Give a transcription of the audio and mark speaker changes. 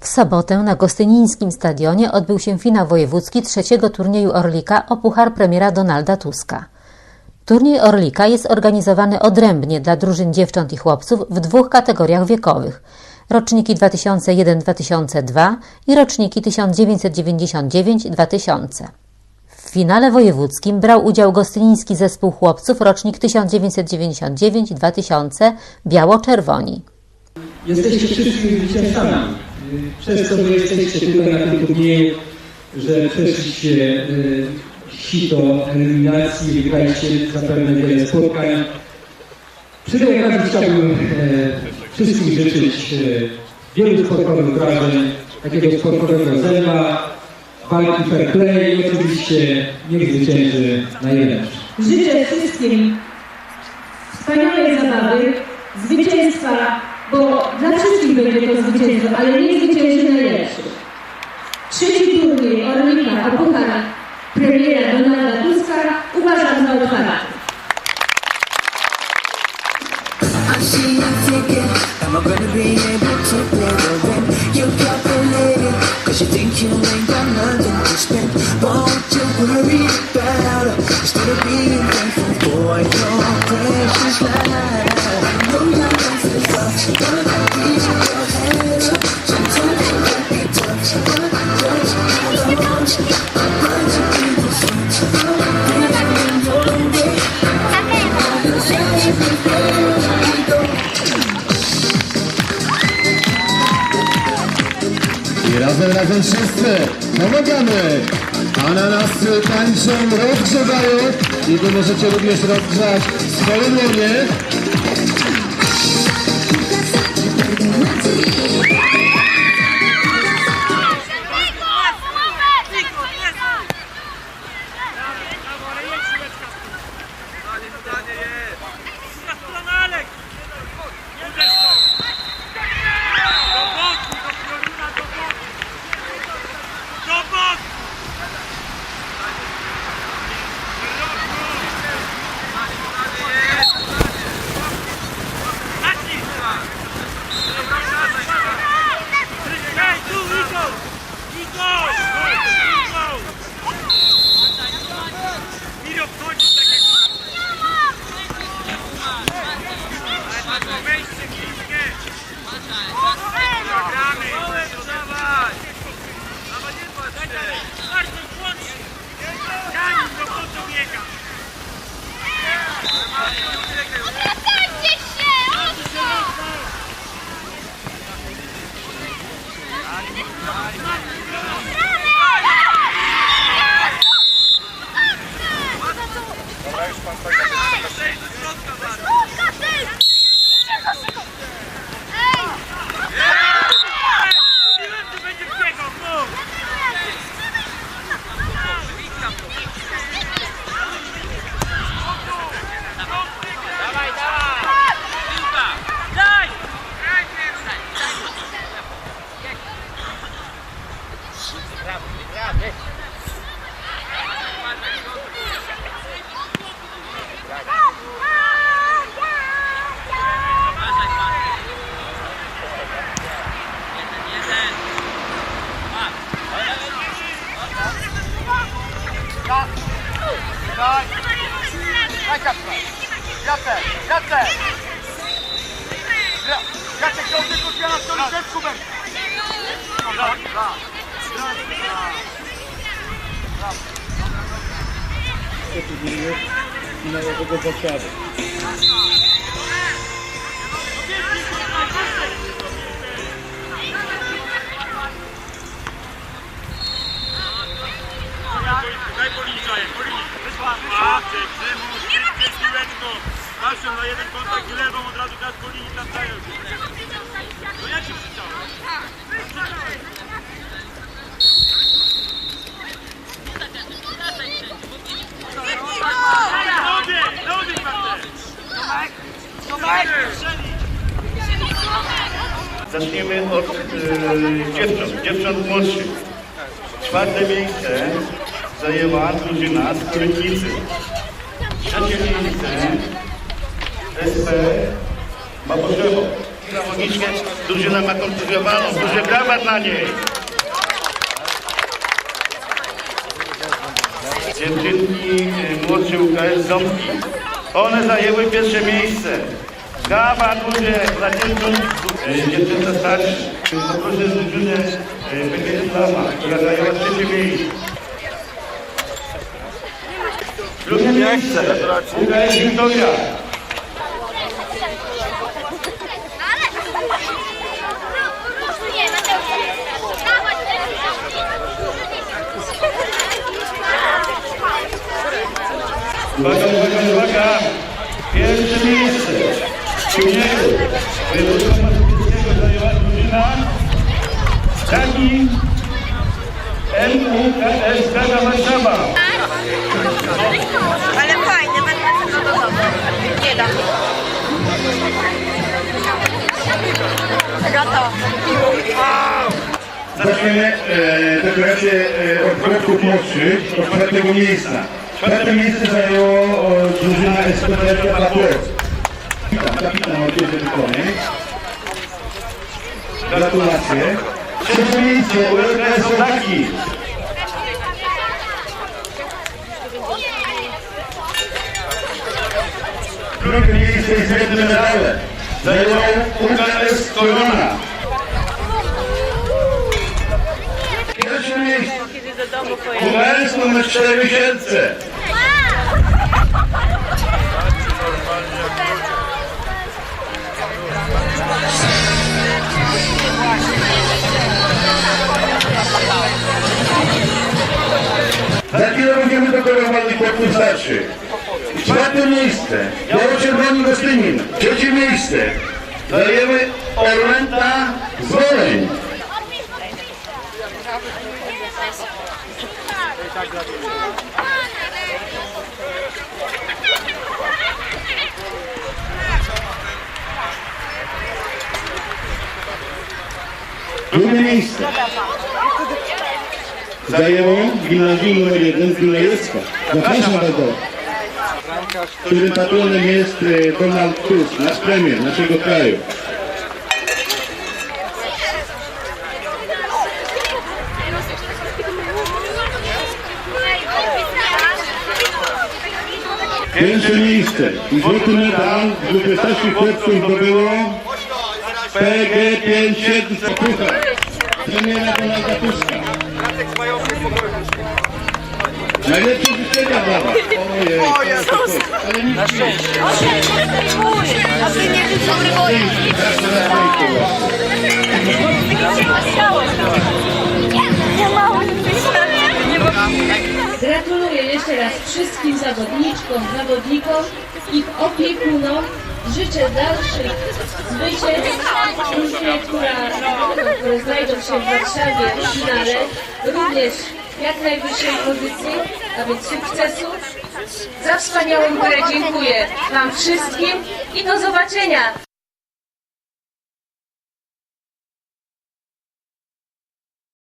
Speaker 1: W sobotę na Gostynińskim Stadionie odbył się finał wojewódzki trzeciego turnieju Orlika o Puchar Premiera Donalda Tuska. Turniej Orlika jest organizowany odrębnie dla drużyn dziewcząt i chłopców w dwóch kategoriach wiekowych. Roczniki 2001-2002 i roczniki 1999-2000. W finale wojewódzkim brał udział gostyniński zespół chłopców rocznik 1999-2000 Biało-Czerwoni.
Speaker 2: Jesteście wszystkimi zwycięzcami. Przez to, że jesteście tutaj na tym turnieju, że przeszliście y, sito eliminacji, wygraliście zapewne wiele spotkań. Przy tej okazji chciałbym e, wszystkim życzyć e, wielu sportowych wrażeń, takiego sportowego zerwa, walki fair play i oczywiście niech zwycięży najlepszy.
Speaker 3: Życzę wszystkim wspaniałej zabawy, zwycięstwa, bo dla wszystkich będzie to zwycięstwo, ale nie zwycięży najlepszy. Trzeci turniej Orlika o puchar premiera Donalda Tuska uważam za otwarty.
Speaker 4: I see you thinking, am I gonna be able
Speaker 5: Razem, razem wszyscy pomagamy! Ananasy tańczą, rozgrzewają i wy możecie również rozgrzać swoje dłonie.
Speaker 6: Końca biega! Przejdź do środka, Marek! Mówiłem, Jacek, to tylko zmiana w stronę też Kubek! Dobra, dobra.
Speaker 2: Finałowego zakładu.
Speaker 6: Daj policzaj, policzaj. Maciek, Dymus, szybkie piłeczko. Patrzą na jeden kontakt lewą od razu teraz
Speaker 7: Zaczniemy od e, dziewcząt, dziewcząt młodszych. Czwarte miejsce zajęła drużyna z Korytnicy. Trzecie miejsce SP Małgorzewo. Logicznie drużyna ma kontuzjowaną. Duże brawa dla niej. Dziewczynki y, młodsze UKS Ząbki. One zajęły pierwsze miejsce. Dla dziewcząt, y, dziewczęta starsze. Poproszę drużynę y, PGS Lama, która zajęła trzecie miejsce. Drugie miejsce. Wiktoria.
Speaker 8: Nie, Mateusz. Dawaj,
Speaker 7: Uwaga, uwaga, uwaga! Pierwsze miejsce turnieju województwa mazowieckiego zajęła drużyna Stani MUKS Praga Warszawa.
Speaker 8: Ale fajny, będę do domu. Nie da. Gotowe.
Speaker 5: Zaczniemy e, deklarację e, od kolegów młodszych, od czwartego miejsca. Czwarte miejsce zajęło e, drużyna SPDF Aplatur. Witam, kapitan Orkiestrze Wykonej. Gratulacje. Trzecie miejsce ULKS Soldaki. Drugie miejsce i srebrne medale zajęło UKS Korona. Pierwsze miejsce. UKS numer 4000. Za starszych. Czwarte miejsce. Biało-Czerwoni Gostynin. Trzecie miejsce. Zajęły Orlęta Zoleń. Drugie miejsce. Zajęło gimnazjum numer 1 z Gnojewska. Zapraszam bardzo. Którym patronem jest e, Donald Tusk, nasz premier naszego kraju. Pierwsze miejsce i złoty medal w grupie chłopców zdobyło PG 5700 Puchar. Premiera Donalda Tuska. Najlepsze życzenia dla was. Ale nic
Speaker 8: nie
Speaker 3: Gratuluję jeszcze raz wszystkim zawodniczkom, zawodnikom, ich opiekunom. Życzę dalszych zwycięstw drużynie, która, które znajdą się w Warszawie w finale, również jak najwyższej pozycji, a więc sukcesu. Za wspaniałą grę dziękuję Wam wszystkim i do zobaczenia